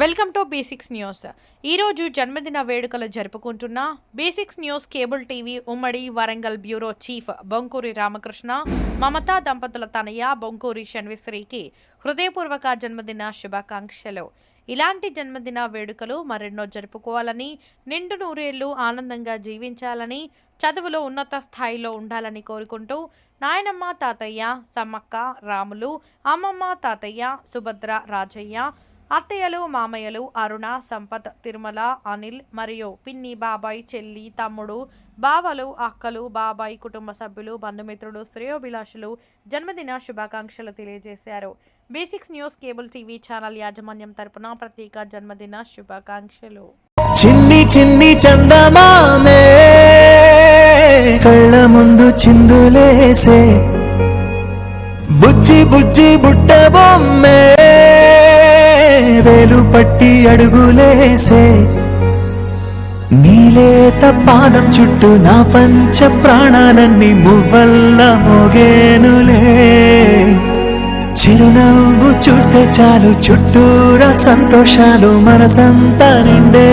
Welcome to basics news. ఈరోజు జన్మదిన వేడుకలు జరుపుకుంటున్న బేసిక్స్ న్యూస్ కేబుల్ టీవీ ఉమ్మడి వరంగల్ బ్యూరో చీఫ్ బొంకూరి రామకృష్ణ మమతా దంపతుల తనయ బొంకూరి షణ్విశ్రీకి హృదయపూర్వక జన్మదిన శుభాకాంక్షలు. ఇలాంటి జన్మదిన వేడుకలు మరెన్నో జరుపుకోవాలని నిండు నూరేళ్ళు ఆనందంగా జీవించాలని చదువులో ఉన్నత స్థాయిలో ఉండాలని కోరుకుంటూ నాయనమ్మ తాతయ్య సమ్మక్క రాములు అమ్మమ్మ తాతయ్య సుభద్ర రాజయ్య అత్తయ్యలు మామయ్యలు అరుణ సంపత్ తిరుమల అనిల్ మరియు పిన్ని బాబాయ్ చెల్లి తమ్ముడు బావలు అక్కలు బాబాయ్ కుటుంబ సభ్యులు బంధుమిత్రులు శ్రేయోభిలాషులు జన్మదిన శుభాకాంక్షలు తెలియజేశారు. Basics news cable TV channel యాజమాన్యం తరపున ప్రత్యేక జన్మదిన శుభాకాంక్షలు. చిన్ని చిన్ని చందమామే కళ్ళ ముందు చిందులేసే బుజ్జి బుజ్జి బుట్ట బొమ్మే. వేలు పట్టి అడుగులేసే నీలేత పాదం చుట్టూ నా పంచ ప్రాణాలన్నీ మువ్వల్ల మోగేనులే. చిరునవ్వు చూస్తే చాలు చుట్టూరా సంతోషాలు మనసంతా నిండే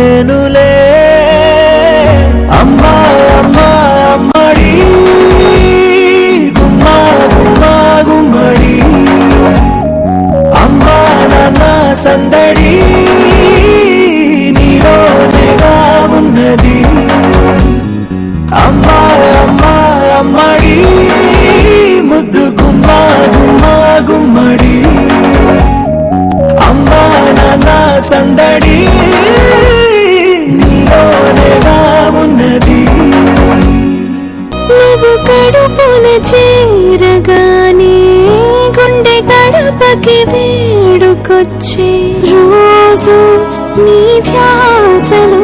సందడి నీలోనేగా ఉన్నది. అమ్మా అమ్మా అమ్మడి ముద్దు గుమ్మా గుమ్మా గుమ్మడి. అమ్మా నాన్న సందడి నీలోనేగా ఉన్నది. నువ్వు కడుపున చేరగానే గుండె గడపకి వేడుకొచ్చే రోజు నీ ధ్యాసలో